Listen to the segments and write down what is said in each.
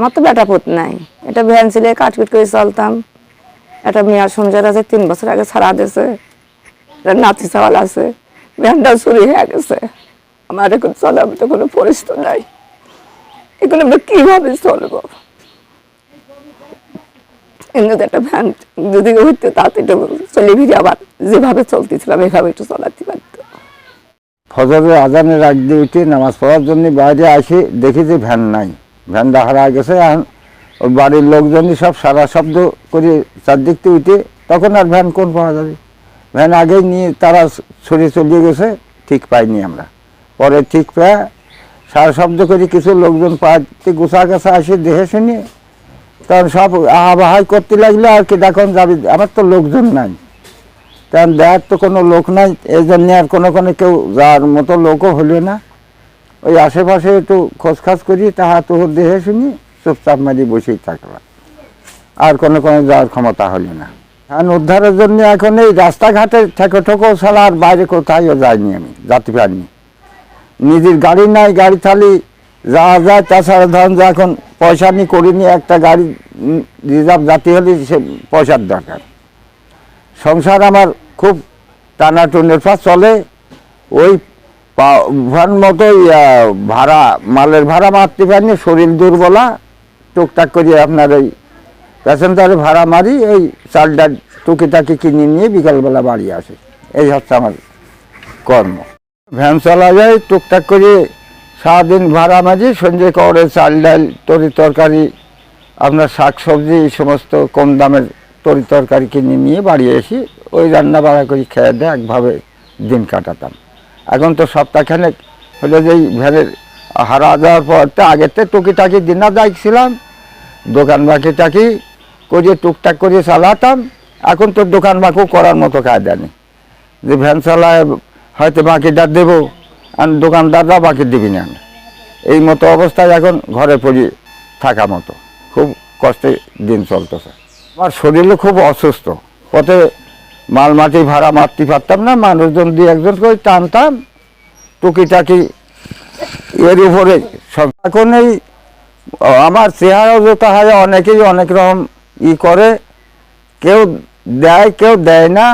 আমার তো বেটা পুত নাই। এটা ভ্যান ছিল কাটকুট করে চলতাম। একটা মেয়ার সংসার আছে, তিন বছর আগে ছাড়া দিয়েছে নাতি চাওয়াল আছে, ভ্যানটা চুরি হয়ে গেছে। আমার এখন চলার মতো কোনো পরিস্থিতি নাই। এগুলো আমরা কীভাবে চলবো? কিন্তু একটা ভ্যান যদি হইতে, তাতে একটু চলে ফিরে আবার যেভাবে চলতেছিলাম, এভাবে একটু চলাতে পারতো। ফজরের আজানের আগ দিয়ে উঠে নামাজ পড়ার জন্য বাইরে আসি, দেখি যে ভ্যান নাই। ভ্যানটা হারা গেছে এখন ওই বাড়ির লোকজনই সব সারা শব্দ করে চারদিক থেকে উঠে, তখন আর ভ্যান কোন পাওয়া যাবে? ভ্যান আগেই নিয়ে তারা ছড়ে চলিয়ে গেছে, ঠিক পাইনি আমরা। পরে ঠিক পেয়ে, সারা শব্দ করে কিছু লোকজন পাড়তে গোছা গাছা আসে, দেখে শুনি, তখন সব আহাবাহাই করতে লাগল, আর কি দেখুন যাবে, আমার তো লোকজন নাই। কারণ দেখার তো কোনো লোক নাই, এই জন্যে আর কোনো কোনো কেউ যাওয়ার মতো লোকও হলো না। ওই আশেপাশে একটু খোঁজখাজ করি, তাহা তো দেখে শুনি, চুপচাপ মারি বসেই থাকলাম আর কোনো কোনো যাওয়ার ক্ষমতা হলো না। কারণ উদ্ধারের জন্য এখন এই রাস্তাঘাটে ঠেকো ঠেকো ছাড়া আর বাইরে কোথাও যাইনি আমি, যাতে পারিনি। নিজের গাড়ি নাই, গাড়ি থালি যাওয়া যায়, তাছাড়া ধরুন যে এখন পয়সা নিয়ে করিনি, একটা গাড়ি রিজার্ভ জাতি হলে সে পয়সার দরকার। সংসার আমার খুব টানাটুনের পর চলে, ওই ভান মতো ভাড়া, মালের ভাড়া মারতে পারিনি, শরীর দুর্বলা টুকটাক করে আপনার ওই প্যাসেঞ্জারে ভাড়া মারি ওই চালটা টুকিটাকি কিনে নিয়ে বিকালবেলা বাড়ি আসে। এই হচ্ছে আমার কর্ম। ভ্যান চালা যায় টুকটাক করে সারাদিন ভাড়া মারি, সন্ধ্যে করে চাল ডাল, তরি তরকারি, আপনার শাক সবজি, এই সমস্ত কম দামের তরি তরকারি কিনে নিয়ে বাড়ি এসি ওই রান্না বাড়া করে, খেয়ে দিয়ে একভাবে দিন কাটাতাম। এখন তো সপ্তাহখানেক হলে যে ভ্যানের হারা যাওয়ার পর তো আগের তো টুকিটাকি দিনা যাইছিলাম দোকান বাকি টাকি করে টুকটাক করে চালাতাম, এখন তো দোকান বাকু করার মতো কায়দা নেই। যে ভ্যান চালায় হয়তো বাকিটা দেবো, আর দোকানদাররা বাকি দিবি না। এই মতো অবস্থায় এখন ঘরে পড়ি থাকা মতো। খুব কষ্টে দিন চলতেছে। আমার শরীরে খুব অসুস্থ। পথে মাল মাটি ভাড়া মারতে পারতাম না, মানুষজন দিয়ে একজন করে টানতাম, টুকিটাকি এর উপরে সব। এখন এই আমার চেহারা যেটা হয় অনেকেই অনেক রকম ই করে, কেউ দেয় কেউ দেয় না।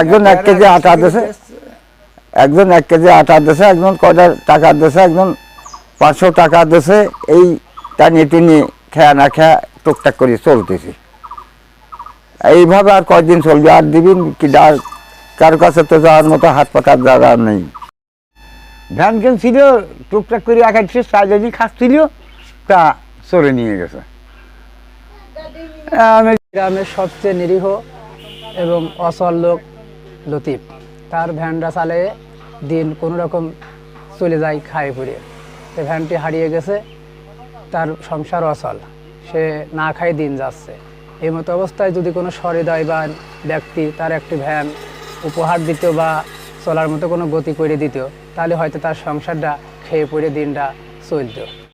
একজন এক কেজি আটা দেশে, একজন এক কেজি আটা দেশে, একজন কয়টা টাকা দেশে, একজন পাঁচশো টাকা দেশে, এই টানিয়ে টিনিয়ে খেয়া না খেয়া টুকটাক করে চলতেছি। এইভাবে আর কয়দিন চলবে? আর দিবিন কি ডার কার কাছে তো যাওয়ার মতো হাত পাতার জায়গা নেই। ধান কেন ছিল টুকটাক করে এক একশো সাজাজি খাচ্ছিল, তা চলে নিয়ে গেছে। আমি গ্রামের সবচেয়ে নিরীহ এবং অসল লোক লতিফ। তার ভ্যানটা চালে দিন কোনো রকম চলে যায় খায় পড়ে সে ভ্যানটি হারিয়ে গেছে, তার সংসার অচল। সে না খায় দিন যাচ্ছে। এই মতো অবস্থায় যদি কোনো সহৃদয়বান ব্যক্তি তার একটি ভ্যান উপহার দিত বা চলার মতো কোনো গতি করে দিত, তাহলে হয়তো তার সংসারটা খেয়ে পড়ে দিনটা চলতো।